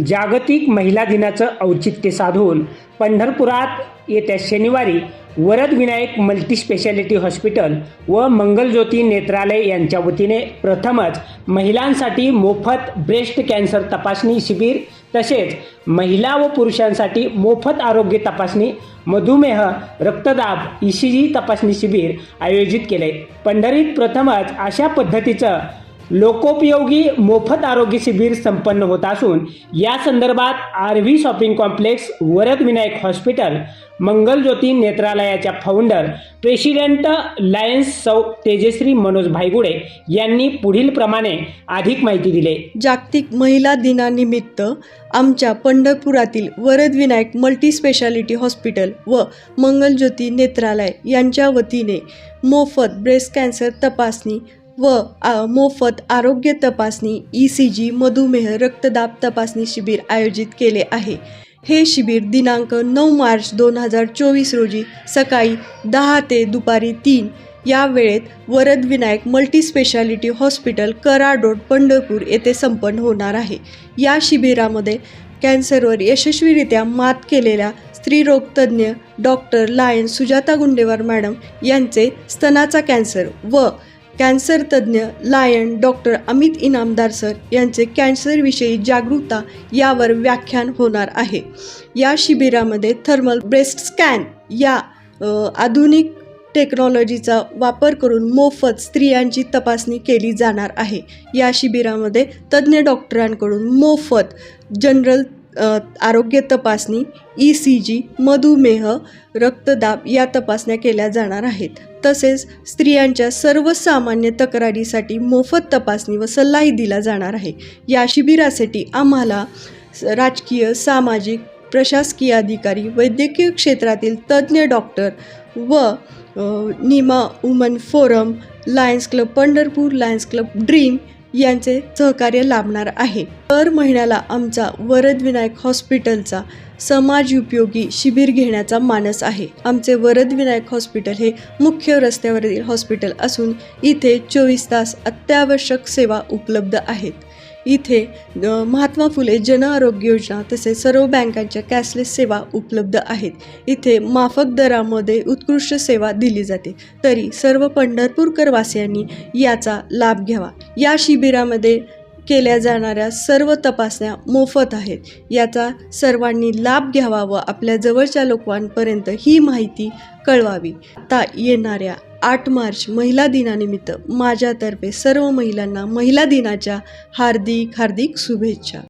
जागतिक महिला दिनाचं औचित्य साधून पंढरपुरात येत्या शनिवारी वरद विनायक मल्टीस्पेशालिटी हॉस्पिटल व मंगलज्योती नेत्रालय यांच्या वतीने प्रथमच महिलांसाठी मोफत ब्रेस्ट कॅन्सर तपासणी शिबिर तसेच महिला व पुरुषांसाठी मोफत आरोग्य तपासणी मधुमेह रक्तदाब ई सी जी तपासणी शिबिर आयोजित केले. पंढरीत प्रथमच अशा पद्धतीचं लोकोपयोगी मोफत आरोग्य शिबिर संपन्न होत असून या संदर्भात R V shopping complex Varad Vinayak hospital Mangaljyoti नेत्रालयाच्या founder president Lions सौ तेजश्री मनोज भाईगुडे यांनी पुढील प्रमाणे अधिक माहिती दिली. जागतिक महिला दिनानिमित्त आमच्या पंढरपुरातील वरद विनायक मल्टीस्पेशालिटी हॉस्पिटल व मंगलज्योती नेत्रालय यांच्या वतीने मोफत ब्रेस्ट कॅन्सर तपासणी व आ, मोफत आरोग्य तपासणी ई सी जी मधुमेह रक्तदाब तपासणी शिबिर आयोजित केले आहे. हे शिबिर दिनांक नऊ मार्च दोन हजार चोवीस रोजी सकाळी दहा ते दुपारी तीन या वेळेत वरद विनायक मल्टीस्पेशालिटी हॉस्पिटल कराडोड पंढरपूर येथे संपन्न होणार आहे. या शिबिरामध्ये कॅन्सरवर यशस्वीरित्या मात केलेल्या स्त्रीरोगतज्ञ doctor lion Sujata Gundewar madam यांचे स्तनाचा कॅन्सर व कॅन्सर तज्ज्ञ lion doctor Amit Inamdar sir यांचे कॅन्सरविषयी जागरूकता यावर व्याख्यान होणार आहे. या शिबिरामध्ये थर्मल ब्रेस्ट स्कॅन या आधुनिक टेक्नॉलॉजीचा वापर करून मोफत स्त्रियांची तपासणी केली जाणार आहे. या शिबिरामध्ये तज्ज्ञ डॉक्टरांकडून मोफत जनरल आरोग्य तपासणी ई सी जी मधुमेह रक्तदाब या तपासण्या केल्या जाणार आहेत. तसेच स्त्रियांच्या सर्वसामान्य तक्रारीसाठी मोफत तपासणी व सल्लाही दिला जाणार आहे. या शिबिरासाठी आम्हाला राजकीय सामाजिक प्रशासकीय अधिकारी वैद्यकीय क्षेत्रातील तज्ज्ञ डॉक्टर व NIMA woman forum Lions club Pandharpur Lions club dream यांचे सहकार्य लाभणार आहे. दर महिन्याला आमचा वरद विनायक हॉस्पिटलचा समाज उपयोगी शिबिर घेण्याचा मानस आहे. आमचे वरद विनायक हॉस्पिटल हे मुख्य रस्त्यावरील हॉस्पिटल असून इथे चोवीस तास अत्यावश्यक सेवा उपलब्ध आहेत. इथे महात्मा फुले जन आरोग्य योजना तसेच सर्व बँकांच्या कॅशलेस सेवा उपलब्ध आहेत. इथे माफक दरामध्ये उत्कृष्ट सेवा दिली जाते. तरी सर्व पंढरपूरकर वासियांनी याचा लाभ घ्यावा. या शिबिरामध्ये केल्या जाणाऱ्या सर्व तपासण्या मोफत आहेत. याचा सर्वांनी लाभ घ्यावा व आपल्या जवळच्या लोकांपर्यंत ही माहिती कळवावी. आता येणाऱ्या आठ मार्च महिला दिनानिमित्त माझ्यातर्फे सर्व महिलांना महिला दिनाच्या हार्दिक हार्दिक शुभेच्छा.